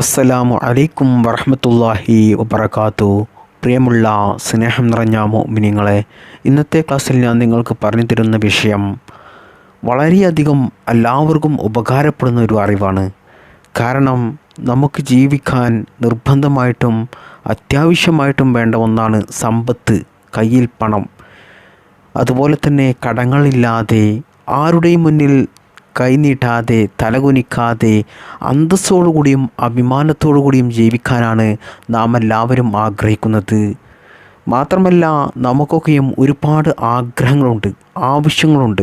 അസ്സലാമു അലൈക്കും വറഹമത്തല്ലാഹി വബർക്കാത്തു പ്രിയമുള്ള സ്നേഹം നിറഞ്ഞ മോമിനിങ്ങളെ ഇന്നത്തെ ക്ലാസ്സിൽ ഞാൻ നിങ്ങൾക്ക് പറഞ്ഞു തരുന്ന വിഷയം വളരെയധികം എല്ലാവർക്കും ഉപകാരപ്പെടുന്ന ഒരു അറിവാണ്. കാരണം നമുക്ക് ജീവിക്കാൻ നിർബന്ധമായിട്ടും അത്യാവശ്യമായിട്ടും വേണ്ട ഒന്നാണ് സമ്പത്ത് കയ്യിൽ പണം. അതുപോലെ തന്നെ കടങ്ങളില്ലാതെ ആരുടെയും മുന്നിൽ കൈനീട്ടാതെ തലകുനിക്കാതെ അന്തസ്സോടുകൂടിയും അഭിമാനത്തോടുകൂടിയും ജീവിക്കാനാണ് നാം എല്ലാവരും ആഗ്രഹിക്കുന്നത്. മാത്രമല്ല നമുക്കൊക്കെയും ഒരുപാട് ആഗ്രഹങ്ങളുണ്ട് ആവശ്യങ്ങളുണ്ട്.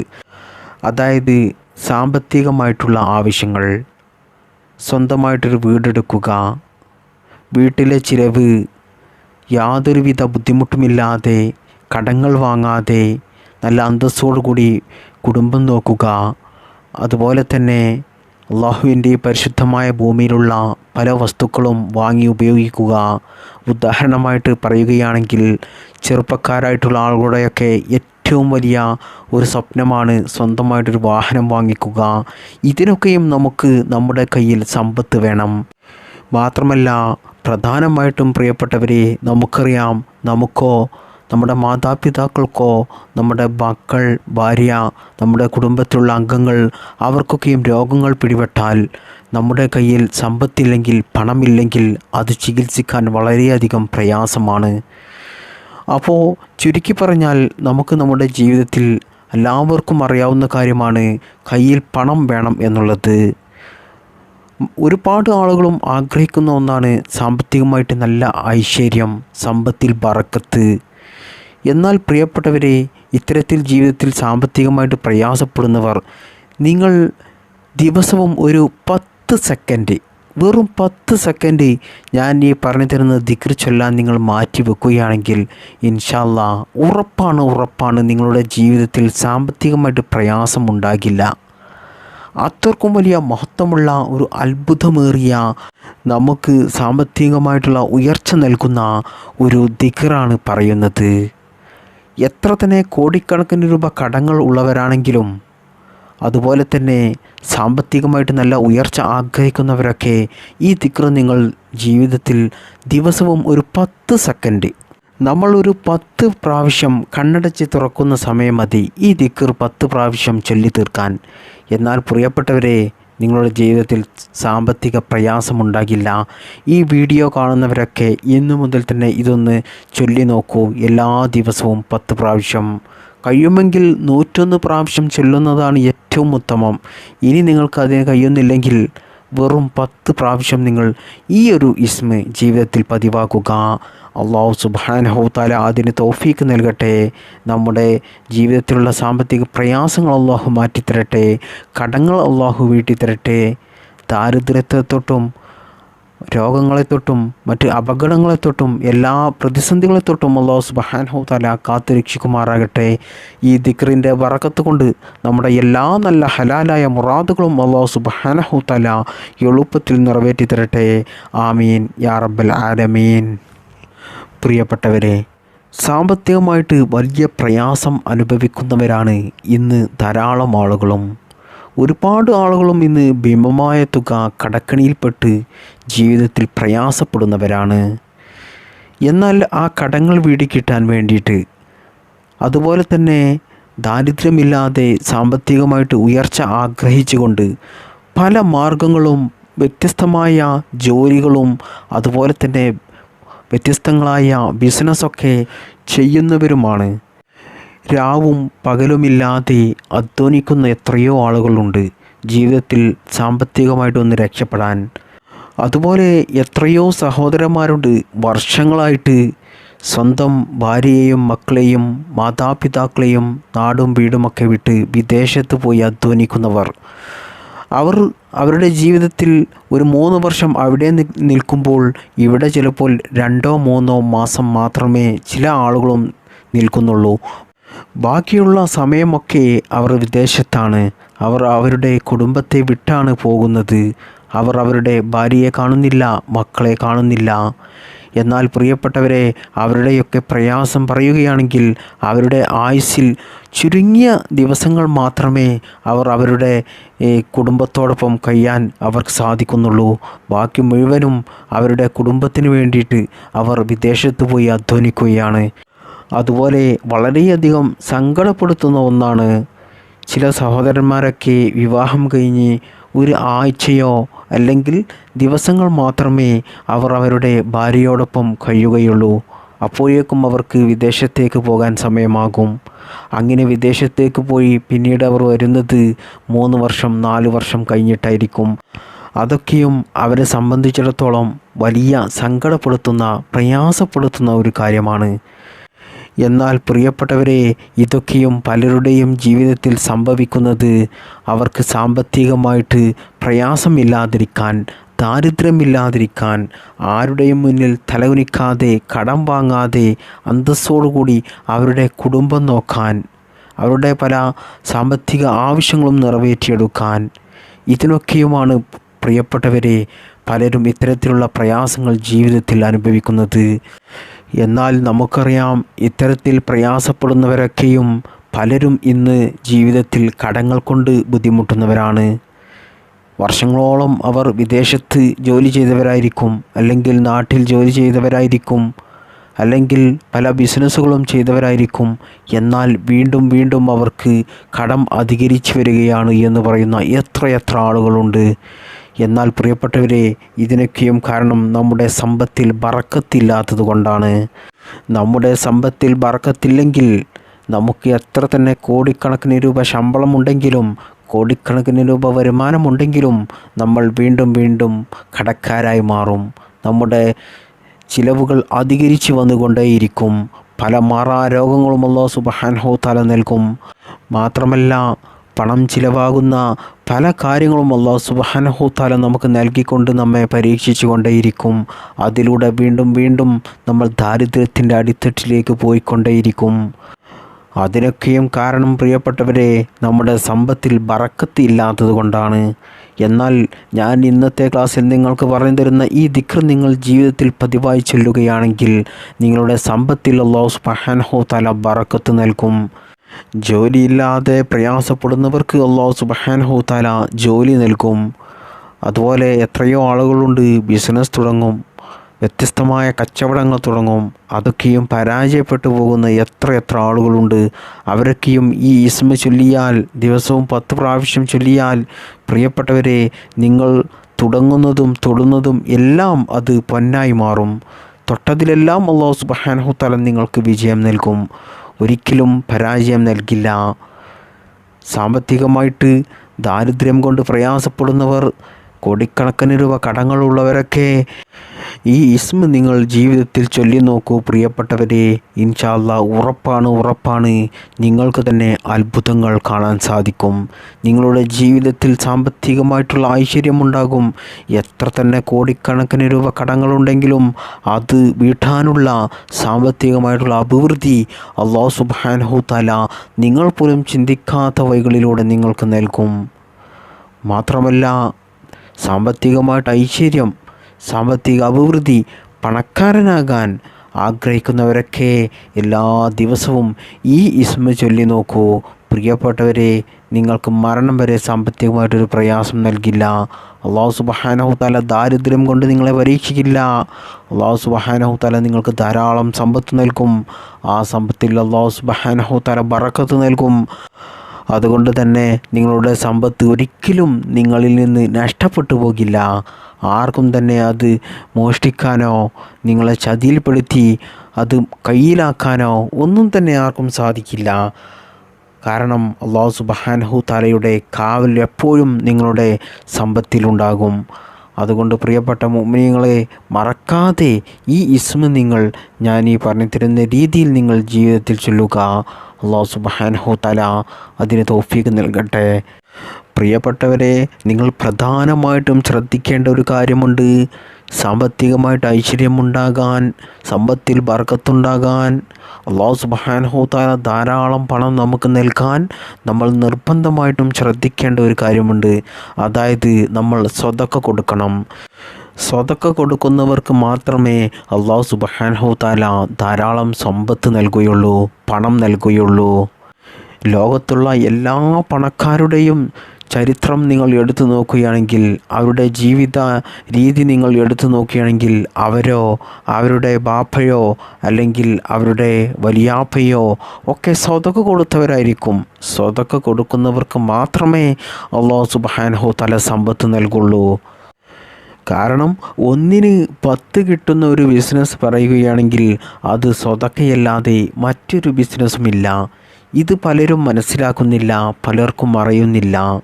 അതായത് സാമ്പത്തികമായിട്ടുള്ള ആവശ്യങ്ങൾ. സ്വന്തമായിട്ടൊരു വീടെടുക്കുക. വീട്ടിലെ ചിലവ്. യാതൊരുവിധ ബുദ്ധിമുട്ടുമില്ലാതെ കടങ്ങൾ വാങ്ങാതെ നല്ല അന്തസ്സോടുകൂടി കുടുംബം നോക്കുക. അതുപോലെ തന്നെ അള്ളാഹുവിന്റെ പരിശുദ്ധമായ ഭൂമിയിലുള്ള പല വസ്തുക്കളും വാങ്ങി ഉപയോഗിക്കുക. ഉദാഹരണമായിട്ട് പറയുകയാണെങ്കിൽ ചെറുപ്പക്കാരായിട്ടുള്ള ആളുകളുടെയൊക്കെ ഏറ്റവും വലിയ ഒരു സ്വപ്നമാണ് സ്വന്തമായിട്ടൊരു വാഹനം വാങ്ങിക്കുക. ഇതിനൊക്കെയും നമുക്ക് നമ്മുടെ കയ്യിൽ സമ്പത്ത് വേണം. മാത്രമല്ല പ്രധാനമായിട്ടും പ്രിയപ്പെട്ടവരെ നമുക്കറിയാം നമുക്കോ നമ്മുടെ മാതാപിതാക്കൾക്കോ നമ്മുടെ മക്കൾ ഭാര്യ നമ്മുടെ കുടുംബത്തിലുള്ള അംഗങ്ങൾ അവർക്കൊക്കെയും രോഗങ്ങൾ പിടിപെട്ടാൽ നമ്മുടെ കയ്യിൽ സമ്പത്തില്ലെങ്കിൽ പണമില്ലെങ്കിൽ അത് ചികിത്സിക്കാൻ വളരെയധികം പ്രയാസമാണ്. അപ്പോൾ ചുരുക്കി പറഞ്ഞാൽ നമുക്ക് നമ്മുടെ ജീവിതത്തിൽ എല്ലാവർക്കും അറിയാവുന്ന കാര്യമാണ് കയ്യിൽ പണം വേണം എന്നുള്ളത്. ഒരുപാട് ആളുകളും ആഗ്രഹിക്കുന്ന ഒന്നാണ് സാമ്പത്തികമായിട്ട് നല്ല ഐശ്വര്യം സമ്പത്തിൽ ബറക്കത്ത്. എന്നാൽ പ്രിയപ്പെട്ടവരെ ഇത്തരത്തിൽ ജീവിതത്തിൽ സാമ്പത്തികമായിട്ട് പ്രയാസപ്പെടുന്നവർ നിങ്ങൾ ദിവസവും ഒരു പത്ത് സെക്കൻഡ് വെറും പത്ത് സെക്കൻഡ് ഞാൻ ഈ പറഞ്ഞു തരുന്ന ദിക്ർ ചൊല്ലാൻ നിങ്ങൾ മാറ്റി വെക്കുകയാണെങ്കിൽ ഇൻഷാല്ല ഉറപ്പാണ് ഉറപ്പാണ് നിങ്ങളുടെ ജീവിതത്തിൽ സാമ്പത്തികമായിട്ട് പ്രയാസം ഉണ്ടാകില്ല അത്രക്കും വലിയ മഹത്വമുള്ള ഒരു അത്ഭുതമേറിയ നമുക്ക് സാമ്പത്തികമായിട്ടുള്ള ഉയർച്ച നൽകുന്ന ഒരു ദിക്റാണ് പറയുന്നത്. എത്ര തന്നെ കോടിക്കണക്കിന് രൂപ കടങ്ങൾ ഉള്ളവരാണെങ്കിലും അതുപോലെ തന്നെ സാമ്പത്തികമായിട്ട് നല്ല ഉയർച്ച ആഗ്രഹിക്കുന്നവരൊക്കെ ഈ ദിക്ർ നിങ്ങൾ ജീവിതത്തിൽ ദിവസവും ഒരു പത്ത് സെക്കൻഡ് നമ്മളൊരു പത്ത് പ്രാവശ്യം കണ്ണടച്ച് തുറക്കുന്ന സമയം മതി. ഈ ദിക്കർ പത്ത് പ്രാവശ്യം ചൊല്ലി തീർക്കാൻ എന്നാൽ പ്രിയപ്പെട്ടവരെ നിങ്ങളുടെ ജീവിതത്തിൽ സാമ്പത്തിക പ്രയാസമുണ്ടാകില്ല. ഈ വീഡിയോ കാണുന്നവരൊക്കെ ഇന്നു മുതൽ തന്നെ ഇതൊന്ന് ചൊല്ലി നോക്കൂ. എല്ലാ ദിവസവും പത്ത് പ്രാവശ്യം. കഴിയുമെങ്കിൽ നൂറ്റൊന്ന് പ്രാവശ്യം ചൊല്ലുന്നതാണ് ഏറ്റവും ഉത്തമം. ഇനി നിങ്ങൾക്ക് അതിന് കഴിയുന്നില്ലെങ്കിൽ വെറും പത്ത് പ്രാവശ്യം നിങ്ങൾ ഈ ഒരു ഇസ്മ ജീവിതത്തിൽ പതിവാക്കുക. അള്ളാഹു സുബാനഹുത്താല അതിന് തോഫീക്ക് നൽകട്ടെ. നമ്മുടെ ജീവിതത്തിലുള്ള സാമ്പത്തിക പ്രയാസങ്ങൾ അള്ളാഹു മാറ്റിത്തരട്ടെ. കടങ്ങൾ അള്ളാഹു വീട്ടിത്തരട്ടെ. ദാരിദ്ര്യത്തെ തൊട്ടും രോഗങ്ങളെ തൊട്ടും മറ്റ് അപകടങ്ങളെ തൊട്ടും എല്ലാ പ്രതിസന്ധികളെ തൊട്ടും അള്ളാഹു സുബാൻഹു തല കാത്തു രക്ഷിക്കുമാറാകട്ടെ ഈ ദിക്റിന്റെ വറക്കത്ത് കൊണ്ട് നമ്മുടെ എല്ലാ നല്ല ഹലാലായ മുറാദുകളും അള്ളാഹു സുബാനഹു തല എളുപ്പത്തിൽ നിറവേറ്റി തരട്ടെ. ആമീൻ. യാ റബ്ബൽ ആലമീൻ. പ്രിയപ്പെട്ടവരെ സാമ്പത്തികമായിട്ട് വലിയ പ്രയാസം അനുഭവിക്കുന്നവരാണ് ഇന്ന് ധാരാളം ആളുകളും. ഒരുപാട് ആളുകളും ഇന്ന് ഭീമമായ തുക കടക്കണിയിൽപ്പെട്ട് ജീവിതത്തിൽ പ്രയാസപ്പെടുന്നവരാണ്. എന്നാൽ ആ കടങ്ങൾ വീടി കിട്ടാൻ വേണ്ടിയിട്ട് അതുപോലെ തന്നെ ദാരിദ്ര്യമില്ലാതെ സാമ്പത്തികമായിട്ട് ഉയർച്ച ആഗ്രഹിച്ചുകൊണ്ട് പല മാർഗങ്ങളും വ്യത്യസ്തമായ ജോലികളും അതുപോലെ തന്നെ വ്യത്യസ്തങ്ങളായ ബിസിനസ്സൊക്കെ ചെയ്യുന്നവരുമാണ്. രാവും പകലുമില്ലാതെ അധ്വാനിക്കുന്ന എത്രയോ ആളുകളുണ്ട്. ജീവിതത്തിൽ സാമ്പത്തികമായിട്ടൊന്ന് രക്ഷപ്പെടാൻ അതുപോലെ എത്രയോ സഹോദരന്മാരുണ്ട്. വർഷങ്ങളായിട്ട് സ്വന്തം ഭാര്യയെയും മക്കളെയും മാതാപിതാക്കളെയും നാടും വീടുമൊക്കെ വിട്ട് വിദേശത്ത് പോയി അധ്വാനിക്കുന്നവർ. അവർ അവരുടെ ജീവിതത്തിൽ ഒരു മൂന്ന് വർഷം അവിടെ നിൽക്കുമ്പോൾ ഇവിടെ ചിലപ്പോൾ രണ്ടോ മൂന്നോ മാസം മാത്രമേ ചില ആളുകളും നിൽക്കുന്നുള്ളൂ. ബാക്കിയുള്ള സമയമൊക്കെ അവർ വിദേശത്താണ്. അവർ അവരുടെ കുടുംബത്തെ വിട്ടാണ് പോകുന്നത്. അവർ അവരുടെ ഭാര്യയെ കാണുന്നില്ല മക്കളെ കാണുന്നില്ല. എന്നാൽ പ്രിയപ്പെട്ടവരെ അവരുടെയൊക്കെ പ്രയാസം പറയുകയാണെങ്കിൽ അവരുടെ ആയുസ്സിൽ ചുരുങ്ങിയ ദിവസങ്ങൾ മാത്രമേ അവർ അവരുടെ കുടുംബത്തോടൊപ്പം കഴിയാൻ അവർക്ക് സാധിക്കുന്നുള്ളൂ. ബാക്കി മുഴുവനും അവരുടെ കുടുംബത്തിന് വേണ്ടിയിട്ട് അവർ വിദേശത്ത് പോയി അധ്വാനിക്കുകയാണ്. അതുപോലെ വളരെയധികം സങ്കടപ്പെടുത്തുന്ന ഒന്നാണ് ചില സഹോദരന്മാരൊക്കെ വിവാഹം കഴിഞ്ഞ് ഒരു ആഴ്ചയോ അല്ലെങ്കിൽ ദിവസങ്ങൾ മാത്രമേ അവർ അവരുടെ ഭാര്യയോടൊപ്പം കഴിയുകയുള്ളൂ. അപ്പോഴേക്കും അവർക്ക് വിദേശത്തേക്ക് പോകാൻ സമയമാകും. അങ്ങനെ വിദേശത്തേക്ക് പോയി പിന്നീട് അവർ വരുന്നത് മൂന്ന് വർഷം നാല് വർഷം കഴിഞ്ഞിട്ടായിരിക്കും. അതൊക്കെയും അവരെ സംബന്ധിച്ചിടത്തോളം വലിയ സങ്കടപ്പെടുത്തുന്ന പ്രയാസപ്പെടുത്തുന്ന ഒരു കാര്യമാണ്. എന്നാൽ പ്രിയപ്പെട്ടവരെ ഇതൊക്കെയും പലരുടെയും ജീവിതത്തിൽ സംഭവിക്കുന്നത് അവർക്ക് സാമ്പത്തികമായിട്ട് പ്രയാസമില്ലാതിരിക്കാൻ ദാരിദ്ര്യമില്ലാതിരിക്കാൻ ആരുടെയും മുന്നിൽ തലകുനിക്കാതെ കടം വാങ്ങാതെ അന്തസ്സോടുകൂടി അവരുടെ കുടുംബം നോക്കാൻ അവരുടെ പല സാമ്പത്തിക ആവശ്യങ്ങളും നിറവേറ്റിയെടുക്കാൻ. ഇതിനൊക്കെയുമാണ് പ്രിയപ്പെട്ടവരെ പലരും ഇത്തരത്തിലുള്ള പ്രയാസങ്ങൾ ജീവിതത്തിൽ അനുഭവിക്കുന്നത്. എന്നാൽ നമുക്കറിയാം ഇത്തരത്തിൽ പ്രയാസപ്പെടുന്നവരൊക്കെയും പലരും ഇന്ന് ജീവിതത്തിൽ കടങ്ങൾ കൊണ്ട് ബുദ്ധിമുട്ടുന്നവരാണ്. വർഷങ്ങളോളം അവർ വിദേശത്ത് ജോലി ചെയ്തവരായിരിക്കും അല്ലെങ്കിൽ നാട്ടിൽ ജോലി ചെയ്തവരായിരിക്കും അല്ലെങ്കിൽ പല ബിസിനസ്സുകളും ചെയ്തവരായിരിക്കും. എന്നാൽ വീണ്ടും വീണ്ടും അവർക്ക് കടം അധികരിച്ചു വരികയാണ് എന്ന് പറയുന്ന എത്രയെത്ര ആളുകളുണ്ട്. എന്നാൽ പ്രിയപ്പെട്ടവരെ ഇതിനൊക്കെയും കാരണം നമ്മുടെ സമ്പത്തിൽ ബറക്കത്തില്ലാത്തത് കൊണ്ടാണ് നമ്മുടെ സമ്പത്തിൽ ബറക്കത്തില്ലെങ്കിൽ നമുക്ക് എത്ര തന്നെ കോടിക്കണക്കിന് രൂപ ശമ്പളമുണ്ടെങ്കിലും കോടിക്കണക്കിന് രൂപ വരുമാനമുണ്ടെങ്കിലും നമ്മൾ വീണ്ടും വീണ്ടും കടക്കാരായി മാറും. നമ്മുടെ ചിലവുകൾ അധികരിച്ച് വന്നുകൊണ്ടേയിരിക്കും. പല മാറാ രോഗങ്ങളുമുള്ള അല്ലാഹു സുബ്ഹാനഹു തആല നൽകും. മാത്രമല്ല പണം ചിലവാകുന്ന പല കാര്യങ്ങളും അള്ളാഹു സുബ്ഹാനഹു താല നമുക്ക് നൽകിക്കൊണ്ട് നമ്മെ പരീക്ഷിച്ചു കൊണ്ടേയിരിക്കും അതിലൂടെ വീണ്ടും വീണ്ടും നമ്മൾ ദാരിദ്ര്യത്തിന്റെ അടിത്തട്ടിലേക്ക് പോയിക്കൊണ്ടേയിരിക്കും. അതിനൊക്കെയും കാരണം പ്രിയപ്പെട്ടവരെ നമ്മുടെ സമ്പത്തിൽ ബറക്കത്ത് ഇല്ലാത്തത് കൊണ്ടാണ്. എന്നാൽ ഞാൻ ഇന്നത്തെ ക്ലാസ്സിൽ നിങ്ങൾക്ക് പറഞ്ഞു തരുന്ന ഈ ദിക്ർ നിങ്ങൾ ജീവിതത്തിൽ പതിവായി ചൊല്ലുകയാണെങ്കിൽ നിങ്ങളുടെ സമ്പത്തിൽ അള്ളാഹു സുബ്ഹാനഹു താല ബറക്കത്ത് നൽകും. ജോലിയില്ലാതെ പ്രയാസപ്പെടുന്നവർക്ക് അള്ളാഹു സുബ്ഹാനഹു താല ജോലി നൽകും. അതുപോലെ എത്രയോ ആളുകളുണ്ട് ബിസിനസ് തുടങ്ങും വ്യത്യസ്തമായ കച്ചവടങ്ങൾ തുടങ്ങും അതൊക്കെയും പരാജയപ്പെട്ടു പോകുന്ന എത്ര എത്ര ആളുകളുണ്ട്. അവരൊക്കെയും ഈ ഇസ്മ ചൊല്ലിയാൽ ദിവസവും പത്ത് പ്രാവശ്യം ചൊല്ലിയാൽ പ്രിയപ്പെട്ടവരെ നിങ്ങൾ തുടങ്ങുന്നതും തൊടുന്നതും എല്ലാം അത് പൊന്നായി മാറും. തൊട്ടതിലെല്ലാം അള്ളാഹു സുബ്ഹാനഹു തല നിങ്ങൾക്ക് വിജയം നൽകും. ഒരിക്കലും പരാജയം നൽകില്ല. സാമ്പത്തികമായിട്ട് ദാരിദ്ര്യം കൊണ്ട് പ്രയാസപ്പെടുന്നവർ കോടിക്കണക്കിന് രൂപ കടങ്ങളുള്ളവരൊക്കെ ഈ ഇസ്മ നിങ്ങൾ ജീവിതത്തിൽ ചൊല്ലി നോക്കൂ പ്രിയപ്പെട്ടവരെ. ഇൻഷാല്ല ഉറപ്പാണ് ഉറപ്പാണ്. നിങ്ങൾക്ക് തന്നെ അത്ഭുതങ്ങൾ കാണാൻ സാധിക്കും. നിങ്ങളുടെ ജീവിതത്തിൽ സാമ്പത്തികമായിട്ടുള്ള ഐശ്വര്യമുണ്ടാകും. എത്ര തന്നെ കോടിക്കണക്കിന് രൂപ കടങ്ങളുണ്ടെങ്കിലും അത് വീട്ടാനുള്ള സാമ്പത്തികമായിട്ടുള്ള അഭിവൃദ്ധി അള്ളാഹു സുബ്ഹാനഹു തആല നിങ്ങൾ പോലും ചിന്തിക്കാത്ത വഴികളിലൂടെ നിങ്ങൾക്ക് നൽകും. മാത്രമല്ല സാമ്പത്തികമായിട്ട് ഐശ്വര്യം സാമ്പത്തിക അഭിവൃദ്ധി പണക്കാരനാകാൻ ആഗ്രഹിക്കുന്നവരൊക്കെ എല്ലാ ദിവസവും ഈ ഇസ്മ ചൊല്ലി നോക്കൂ. പ്രിയപ്പെട്ടവരെ നിങ്ങൾക്ക് മരണം വരെ സാമ്പത്തികമായിട്ടൊരു പ്രയാസം നൽകില്ല. അള്ളാഹു സുബഹാനഹു താല ദാരിദ്ര്യം കൊണ്ട് നിങ്ങളെ പരീക്ഷിക്കില്ല. അള്ളാഹു സുബഹാനഹു താല നിങ്ങൾക്ക് ധാരാളം സമ്പത്ത് നൽകും. ആ സമ്പത്തിൽ അള്ളാഹു സുബഹാനഹു താല ബറക്കത്ത് നൽകും. അതുകൊണ്ട് തന്നെ നിങ്ങളുടെ സമ്പത്ത് ഒരിക്കലും നിങ്ങളിൽ നിന്ന് നഷ്ടപ്പെട്ടു പോകില്ല. ആർക്കും തന്നെ അത് മോഷ്ടിക്കാനോ നിങ്ങളെ ചതിയിൽപ്പെടുത്തി അത് കയ്യിലാക്കാനോ ഒന്നും തന്നെ ആർക്കും സാധിക്കില്ല. കാരണം അള്ളാഹു സുബഹാനഹു താലയുടെ കാവൽ എപ്പോഴും നിങ്ങളുടെ സമ്പത്തിലുണ്ടാകും. അതുകൊണ്ട് പ്രിയപ്പെട്ട മുമ്മിനിങ്ങളെ മറക്കാതെ ഈ ഇസ്മ നിങ്ങൾ ഞാൻ ഈ പറഞ്ഞു തരുന്ന രീതിയിൽ നിങ്ങൾ ജീവിതത്തിൽ ചൊല്ലുക. അള്ളാഹു സുബാനഹു തല അതിന് തോഫീക്ക് നൽകട്ടെ. പ്രിയപ്പെട്ടവരെ നിങ്ങൾ പ്രധാനമായിട്ടും ശ്രദ്ധിക്കേണ്ട ഒരു കാര്യമുണ്ട്. സാമ്പത്തികമായിട്ട് ഐശ്വര്യമുണ്ടാകാൻ സമ്പത്തിൽ ബർക്കത്തുണ്ടാകാൻ അള്ളാഹു സുബാനഹോത്താല ധാരാളം പണം നമുക്ക് നൽകാൻ നമ്മൾ നിർബന്ധമായിട്ടും ശ്രദ്ധിക്കേണ്ട ഒരു കാര്യമുണ്ട്. അതായത് നമ്മൾ സ്വതക്ക കൊടുക്കണം. സ്വതക്ക കൊടുക്കുന്നവർക്ക് മാത്രമേ അള്ളാഹു സുബാനഹോത്താല ധാരാളം സമ്പത്ത് നൽകുകയുള്ളൂ പണം നൽകുകയുള്ളൂ. ലോകത്തുള്ള എല്ലാ പണക്കാരുടെയും ചരിത്രം നിങ്ങൾ എടുത്തു നോക്കുകയാണെങ്കിൽ അവരുടെ ജീവിത രീതി നിങ്ങൾ എടുത്തു നോക്കുകയാണെങ്കിൽ അവരോ അവരുടെ ബാപ്പയോ അല്ലെങ്കിൽ അവരുടെ വലിയാപ്പയോ ഒക്കെ സ്വതക്ക് കൊടുത്തവരായിരിക്കും. സ്വതക്ക് കൊടുക്കുന്നവർക്ക് മാത്രമേ അള്ളാഹു സുബാൻഹു തല സമ്പത്ത് നൽകുള്ളൂ. കാരണം ഒന്നിന് പത്ത് കിട്ടുന്ന ഒരു ബിസിനസ് പറയുകയാണെങ്കിൽ അത് സ്വതക്കയല്ലാതെ മറ്റൊരു ബിസിനസ്സുമില്ല. ഇത് പലരും മനസ്സിലാക്കുന്നില്ല പലർക്കും അറിയുന്നില്ല.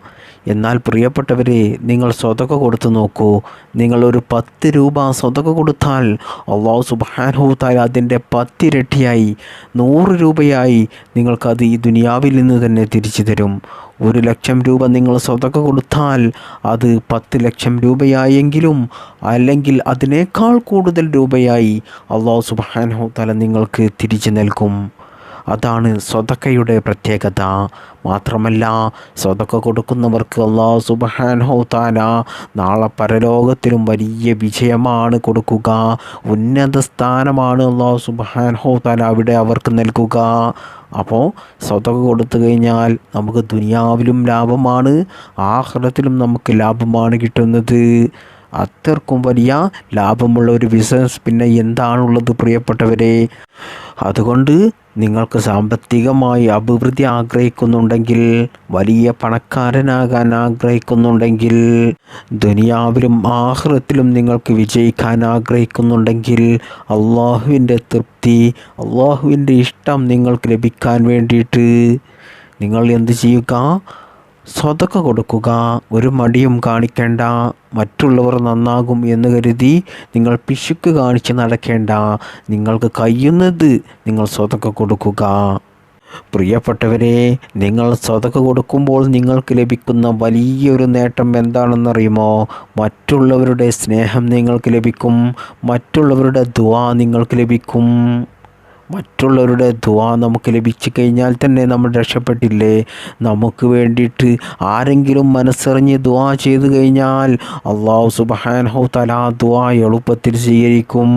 എന്നാൽ പ്രിയപ്പെട്ടവരെ നിങ്ങൾ സ്വതക കൊടുത്തു നോക്കൂ. നിങ്ങളൊരു പത്ത് രൂപ സ്വതക കൊടുത്താൽ അള്ളാഹു സുബാനുഭൂത്താൽ അതിന്റെ പത്തിരട്ടിയായി നൂറ് രൂപയായി നിങ്ങൾക്കത് ഈ ദുനിയാവിൽ നിന്ന് തന്നെ തിരിച്ചു തരും. ഒരു ലക്ഷം രൂപ നിങ്ങൾ സ്വതക കൊടുത്താൽ അത് പത്ത് ലക്ഷം രൂപയായെങ്കിലും അല്ലെങ്കിൽ അതിനേക്കാൾ കൂടുതൽ രൂപയായി അള്ളാഹു സുബാനുഭൂത്താല നിങ്ങൾക്ക് തിരിച്ചു നൽകും. അതാണ് സ്വതക്കയുടെ പ്രത്യേകത. മാത്രമല്ല സ്വതക്ക കൊടുക്കുന്നവർക്ക് അള്ളാഹു സുബാൻഹോ ഹോത്താന നാളെ പരലോകത്തിലും വലിയ വിജയമാണ് കൊടുക്കുക. ഉന്നത സ്ഥാനമാണ് അള്ളാഹു സുബാൻഹോ ഹോത്താന അവിടെ അവർക്ക് നൽകുക. അപ്പോൾ സ്വതക കൊടുത്തു കഴിഞ്ഞാൽ നമുക്ക് ദുനിയാവിലും ലാഭമാണ് ആഹ്ലത്തിലും നമുക്ക് ലാഭമാണ് കിട്ടുന്നത്. അത്രക്കും വലിയ ലാഭമുള്ള ഒരു ബിസിനസ് പിന്നെ എന്താണുള്ളത് പ്രിയപ്പെട്ടവരെ? അതുകൊണ്ട് നിങ്ങൾക്ക് സാമ്പത്തികമായി അഭിവൃദ്ധി ആഗ്രഹിക്കുന്നുണ്ടെങ്കിൽ വലിയ പണക്കാരനാകാൻ ആഗ്രഹിക്കുന്നുണ്ടെങ്കിൽ ദുനിയാവിലും ആഹ്റത്തിലും നിങ്ങൾക്ക് വിജയിക്കാൻ ആഗ്രഹിക്കുന്നുണ്ടെങ്കിൽ അള്ളാഹുവിന്റെ തൃപ്തി അള്ളാഹുവിന്റെ ഇഷ്ടം നിങ്ങൾക്ക് ലഭിക്കാൻ വേണ്ടിയിട്ട് നിങ്ങൾ എന്ത് ചെയ്യുക? സ്വതക്ക കൊടുക്കുക. ഒരു മടിയും കാണിക്കേണ്ട. മറ്റുള്ളവർ നന്നാകും എന്ന് കരുതി നിങ്ങൾ പിശുക്ക് കാണിച്ച് നടക്കേണ്ട. നിങ്ങൾക്ക് കഴിയുന്നത് നിങ്ങൾ സ്വതക്ക കൊടുക്കുക. പ്രിയപ്പെട്ടവരെ നിങ്ങൾ സ്വതക്ക കൊടുക്കുമ്പോൾ നിങ്ങൾക്ക് ലഭിക്കുന്ന വലിയൊരു നേട്ടം എന്താണെന്നറിയുമോ? മറ്റുള്ളവരുടെ സ്നേഹം നിങ്ങൾക്ക് ലഭിക്കും. മറ്റുള്ളവരുടെ ദ്വാ നിങ്ങൾക്ക് ലഭിക്കും. മറ്റുള്ളവരുടെ ദ്വാ നമുക്ക് ലഭിച്ചു കഴിഞ്ഞാൽ തന്നെ നമ്മൾ രക്ഷപ്പെട്ടില്ലേ? നമുക്ക് വേണ്ടിയിട്ട് ആരെങ്കിലും മനസ്സറിഞ്ഞ് ദ്വാ ചെയ്തു കഴിഞ്ഞാൽ അള്ളാഹു സുബാൻഹു തല ദ്വാ എളുപ്പത്തിൽ സ്വീകരിക്കും.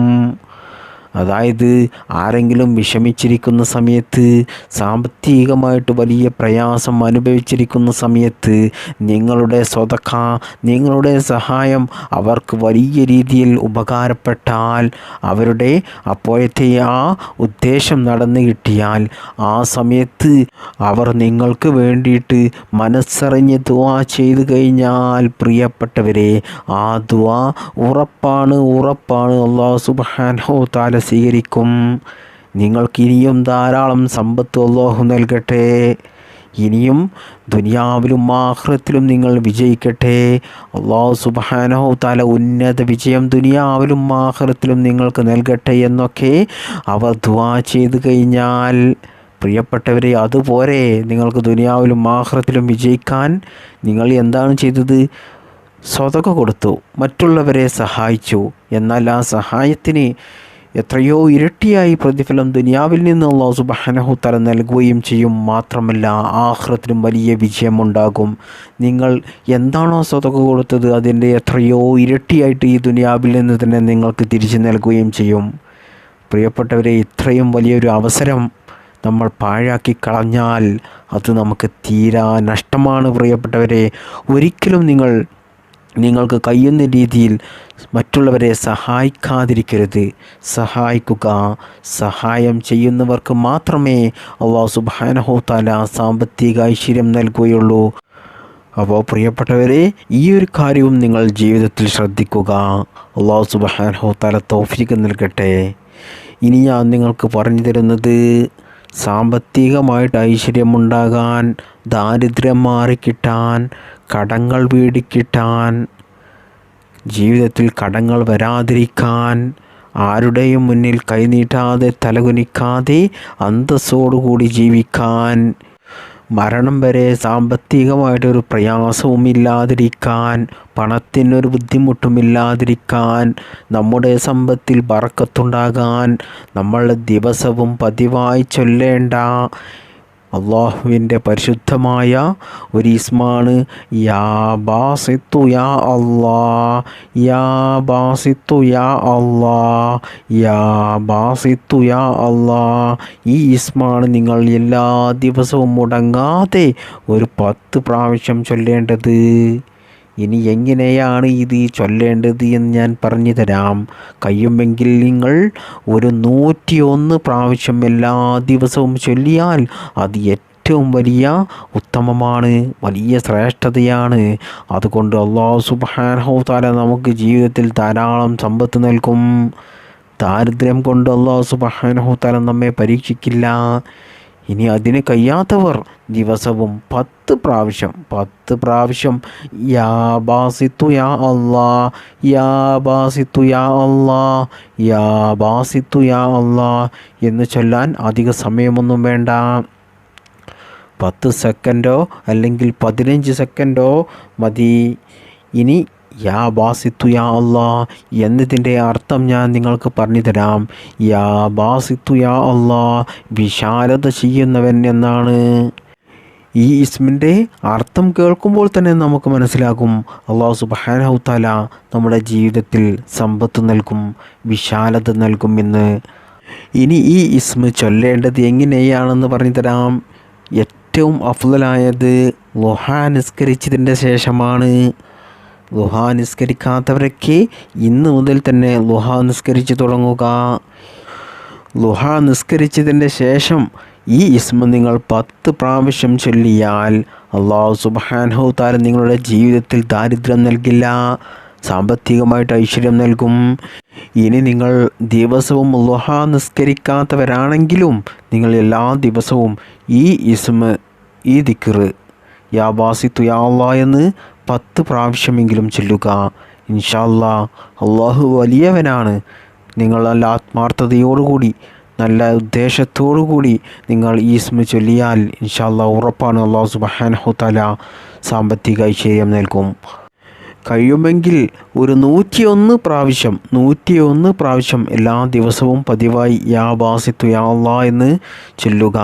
അതായത് ആരെങ്കിലും വിഷമിച്ചിരിക്കുന്ന സമയത്ത് സാമ്പത്തികമായിട്ട് വലിയ പ്രയാസം അനുഭവിച്ചിരിക്കുന്ന സമയത്ത് നിങ്ങളുടെ സ്വതക്ക നിങ്ങളുടെ സഹായം അവർക്ക് വലിയ രീതിയിൽ ഉപകാരപ്പെട്ടാൽ അവരുടെ അപ്പോഴത്തെ ആ ഉദ്ദേശം നടന്നു കിട്ടിയാൽ ആ സമയത്ത് അവർ നിങ്ങൾക്ക് വേണ്ടിയിട്ട് മനസ്സറിഞ്ഞ് ദുവാ ചെയ്തു കഴിഞ്ഞാൽ പ്രിയപ്പെട്ടവരെ ആ ദുവാ ഉറപ്പാണ് ഉറപ്പാണ്. അള്ളാഹു സുബാൻഹോ താല സ്വീകരിക്കും. നിങ്ങൾക്കിനിയും ധാരാളം സമ്പത്ത് അള്ളാഹു നൽകട്ടെ. ഇനിയും ദുനിയാവിലും ആഹ്റത്തിലും നിങ്ങൾ വിജയിക്കട്ടെ. അള്ളാഹു സുബാനഹു തല ഉന്നത വിജയം ദുനിയാവിലും ആഹ്റത്തിലും നിങ്ങൾക്ക് നൽകട്ടെ എന്നൊക്കെ അവർ ദുവാ ചെയ്ത് കഴിഞ്ഞാൽ പ്രിയപ്പെട്ടവരെ അതുപോലെ നിങ്ങൾക്ക് ദുനിയാവിലും ആഹ്റത്തിലും വിജയിക്കാൻ നിങ്ങൾ എന്താണ് ചെയ്തത്? സ്വതക കൊടുത്തു. മറ്റുള്ളവരെ സഹായിച്ചു. എന്നാൽ ആ സഹായത്തിന് എത്രയോ ഇരട്ടിയായി പ്രതിഫലം ദുനിയാവിൽ നിന്ന് അള്ളാഹു സുബാനഹു തല നൽകുകയും ചെയ്യും. മാത്രമല്ല ആഹ്റത്തിനും വലിയ വിജയമുണ്ടാകും. നിങ്ങൾ എന്താണോ സ്വതക കൊടുത്തത് അതിന്റെ എത്രയോ ഇരട്ടിയായിട്ട് ഈ ദുനിയാവിൽ നിന്ന് തന്നെ നിങ്ങൾക്ക് തിരിച്ചു നൽകുകയും ചെയ്യും. പ്രിയപ്പെട്ടവരെ ഇത്രയും വലിയൊരു അവസരം നമ്മൾ പാഴാക്കി കളഞ്ഞാൽ അത് നമുക്ക് തീരാ നഷ്ടമാണ് പ്രിയപ്പെട്ടവരെ. ഒരിക്കലും നിങ്ങൾ നിങ്ങൾക്ക് കഴിയുന്ന രീതിയിൽ മറ്റുള്ളവരെ സഹായിക്കാതിരിക്കരുത്. സഹായിക്കുക. സഹായം ചെയ്യുന്നവർക്ക് മാത്രമേ അള്ളാഹു സുബാനഹോത്താല സാമ്പത്തിക ഐശ്വര്യം നൽകുകയുള്ളൂ. അപ്പോൾ പ്രിയപ്പെട്ടവരെ ഈ ഒരു കാര്യവും നിങ്ങൾ ജീവിതത്തിൽ ശ്രദ്ധിക്കുക. അള്ളാഹു സുബാനഹോത്താല തോഫിക്ക് നൽകട്ടെ. ഇനി ഞാൻ നിങ്ങൾക്ക് പറഞ്ഞു തരുന്നത് സാമ്പത്തികമായിട്ട് ഐശ്വര്യമുണ്ടാകാൻ ദാരിദ്ര്യം മാറിക്കിട്ടാൻ കടങ്ങൾ വീടിക്കിട്ടാൻ ജീവിതത്തിൽ കടങ്ങൾ വരാതിരിക്കാൻ ആരുടെയും മുന്നിൽ കൈനീട്ടാതെ തലകുനിക്കാതെ അന്തസ്സോടുകൂടി ജീവിക്കാൻ മരണം വരെ സാമ്പത്തികമായിട്ടൊരു പ്രയാസവും ഇല്ലാതിരിക്കാൻ പണത്തിനൊരു ബുദ്ധിമുട്ടുമില്ലാതിരിക്കാൻ നമ്മുടെ സമ്പത്തിൽ ബറക്കത്തുണ്ടാകാൻ നമ്മൾ ദിവസവും പതിവായി ചൊല്ലേണ്ട അള്ളാഹുവിന്റെ പരിശുദ്ധമായ ഒരു ഇസ്മാണ് യാ ബാസിത്തു യാ അള്ളാ യാ ബാസിത്തു യാ അള്ളാ യാ ബാസിത്തു യാ അള്ളാ ഈ ഇസ്മാണ് നിങ്ങൾ എല്ലാ ദിവസവും മുടങ്ങാതെ ഒരു പത്ത് പ്രാവശ്യം ചൊല്ലേണ്ടത്. ഇനി എങ്ങനെയാണ് ഇത് ചൊല്ലേണ്ടത് എന്ന് ഞാൻ പറഞ്ഞു തരാം. കഴിയുമെങ്കിൽ നിങ്ങൾ ഒരു നൂറ്റിയൊന്ന് പ്രാവശ്യം എല്ലാ ദിവസവും ചൊല്ലിയാൽ അത് ഏറ്റവും വലിയ ഉത്തമമാണ് വലിയ ശ്രേഷ്ഠതയാണ്. അതുകൊണ്ട് അള്ളാഹു സുബാനഹു താല നമുക്ക് ജീവിതത്തിൽ ധാരാളം സമ്പത്ത് നൽകും. ദാരിദ്ര്യം കൊണ്ട് അള്ളാഹു സുബാനഹു താല നമ്മെ പരീക്ഷിക്കില്ല. ഇനി അതിന് കഴിയാത്തവർ ദിവസവും പത്ത് പ്രാവശ്യം പത്ത് പ്രാവശ്യം യാ ബാസിത്തു യാ അള്ളാ യാ ബാസിത്തു യാ അള്ളാ യാ ബാസിത്തു യാ അള്ളാ എന്ന് ചൊല്ലാൻ അധിക സമയമൊന്നും വേണ്ട. പത്ത് സെക്കൻഡോ അല്ലെങ്കിൽ പതിനഞ്ച് സെക്കൻഡോ മതി. ഇനി യാ ബാസിത്തു യാ അള്ളാ എന്നതിന്റെ അർത്ഥം ഞാൻ നിങ്ങൾക്ക് പറഞ്ഞു തരാം യാ ബാസിത്തു യാ അള്ളാ വിശാലത ചെയ്യുന്നവൻ എന്നാണ്. ഈ ഇസ്മിന്റെ അർത്ഥം കേൾക്കുമ്പോൾ തന്നെ നമുക്ക് മനസ്സിലാകും. അള്ളാഹു സുബാനഹുത്താല നമ്മുടെ ജീവിതത്തിൽ സമ്പത്ത് നൽകും വിശാലത നൽകും എന്ന്. ഇനി ഈ ഇസ്മ ചൊല്ലേണ്ടത് എങ്ങനെയാണെന്ന് പറഞ്ഞു തരാം ഏറ്റവും അഫ്ലായത് ലുഹാ നിസ്കരിച്ചതിന്റെ ശേഷമാണ്. ലുഹാ നിസ്കരിക്കാത്തവരൊക്കെ ഇന്ന് മുതൽ തന്നെ ലുഹ നിസ്കരിച്ച് തുടങ്ങുക. ലുഹ നിസ്കരിച്ചതിന്റെ ശേഷം ഈ ഇസ്മ നിങ്ങൾ പത്ത് പ്രാവശ്യം ചൊല്ലിയാൽ അള്ളാഹു സുബാൻഹു താല നിങ്ങളുടെ ജീവിതത്തിൽ ദാരിദ്ര്യം നൽകില്ല സാമ്പത്തികമായിട്ട് ഐശ്വര്യം നൽകും. ഇനി നിങ്ങൾ ദിവസവും ലുഹ നിസ്കരിക്കാത്തവരാണെങ്കിലും നിങ്ങൾ എല്ലാ ദിവസവും ഈ ഇസ്മ ഈ ദിക്കറ് യാ ബാസിത്തു യാ എന്ന് പത്ത് പ്രാവശ്യമെങ്കിലും ചൊല്ലുക. ഇൻഷാല്ലാ അള്ളാഹു വലിയവനാണ്. നിങ്ങൾ നല്ല ആത്മാർത്ഥതയോടുകൂടി നല്ല ഉദ്ദേശത്തോടു കൂടി നിങ്ങൾ ഈ സ്മ ചൊല്ലിയാൽ ഇൻഷാല്ല ഉറപ്പാണ് അള്ളാഹു സുബഹാനഹുത്തല സാമ്പത്തിക ഐശ്വര്യം നൽകും. കഴിയുമെങ്കിൽ ഒരു നൂറ്റിയൊന്ന് പ്രാവശ്യം നൂറ്റിയൊന്ന് പ്രാവശ്യം എല്ലാ ദിവസവും പതിവായി യാ ബാസിത്തു യാ അള്ളാ എന്ന് ചൊല്ലുക.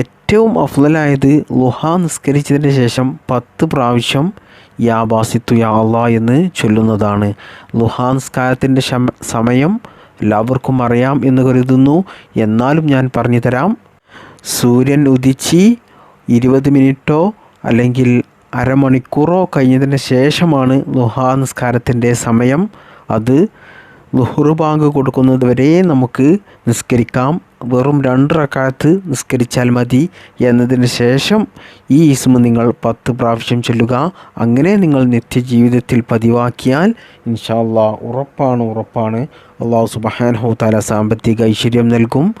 ഏറ്റവും അഫ്ലലായത് ലുഹ നിസ്കരിച്ചതിന് ശേഷം പത്ത് പ്രാവശ്യം യാ ബാസിത്തു യാ അള്ളാ എന്ന് ചൊല്ലുന്നതാണ്. ലുഹാ നിസ്കാരത്തിന്റെ സമയം എല്ലാവർക്കും അറിയാം എന്ന് കരുതുന്നു. എന്നാലും ഞാൻ പറഞ്ഞു തരാം സൂര്യൻ ഉദിച്ച് ഇരുപത് മിനിറ്റോ അല്ലെങ്കിൽ അരമണിക്കൂറോ കഴിഞ്ഞതിന് ശേഷമാണ് ലുഹാ നിസ്കാരത്തിന്റെ സമയം. അത് ലുഹുറു ബാങ്ക് കൊടുക്കുന്നത് വരെ നമുക്ക് നിസ്കരിക്കാം. വെറും രണ്ട് റക്കാത്ത് നിസ്കരിച്ചാൽ മതി എന്നതിന് ശേഷം ഈ ഇസ്മ നിങ്ങൾ പത്ത് പ്രാവശ്യം ചൊല്ലുക. അങ്ങനെ നിങ്ങൾ നിത്യജീവിതത്തിൽ പതിവാക്കിയാൽ ഇൻഷാല്ല ഉറപ്പാണ് ഉറപ്പാണ്. അള്ളാഹു സുബഹാനഹു താല സാമ്പത്തിക ഐശ്വര്യം നൽകും.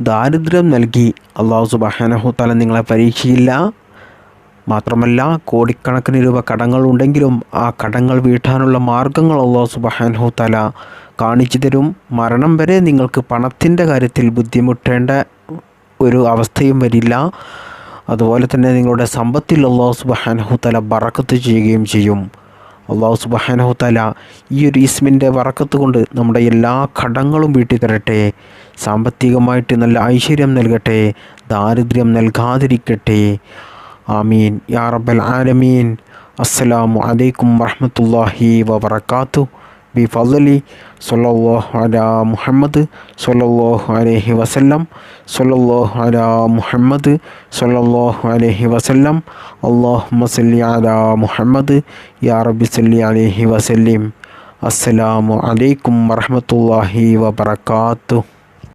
ദാരിദ്ര്യം നൽകി അള്ളാഹു സുബഹാനഹു താല നിങ്ങളെ പരീക്ഷയില്ല മാത്രമല്ല കോടിക്കണക്കിന് രൂപ കടങ്ങൾ ഉണ്ടെങ്കിലും ആ കടങ്ങൾ വീട്ടാനുള്ള മാർഗങ്ങൾ അള്ളാഹു സുബഹാനഹു തല കാണിച്ചു തരും. മരണം വരെ നിങ്ങൾക്ക് പണത്തിന്റെ കാര്യത്തിൽ ബുദ്ധിമുട്ടേണ്ട ഒരു അവസ്ഥയും വരില്ല. അതുപോലെ തന്നെ നിങ്ങളുടെ സമ്പത്തിൽ അള്ളാഹു സുബാനഹുത്തല തല ബറക്കത്ത് ചെയ്യുകയും ചെയ്യും. അള്ളാഹു സുബഹാനഹു തല ഈ ഒരു ഇസ്മിന്റെ വറക്കത്ത് കൊണ്ട് നമ്മുടെ എല്ലാ കടങ്ങളും വീട്ടി തരട്ടെ സാമ്പത്തികമായിട്ട് നല്ല ഐശ്വര്യം നൽകട്ടെ. ദാരിദ്ര്യം നൽകാതിരിക്കട്ടെ. ആമീൻ. യാ റബ്ബൽ ആലമീൻ. അസ്സലാമു അലൈക്കും വറഹമത്തല്ലാഹി വബർക്കാത്തു ബിഫലി സല്ലല്ലാഹു അലാ മുഹമ്മദ് സല്ലല്ലാഹു അലൈഹി വസല്ലം. സല്ലല്ലാഹു അലാ മുഹമ്മദ് സല്ലല്ലാഹു അലൈഹി വസല്ലം. അല്ലാഹുമ്മ മസല്ലി അലാ മുഹമ്മദ്. യാ റബ്ബി സല്ലി അലൈഹി വസല്ലിം. അസ്സലാമു അലൈക്കും വറഹമത്തല്ലാഹി വബർക്കാത്തു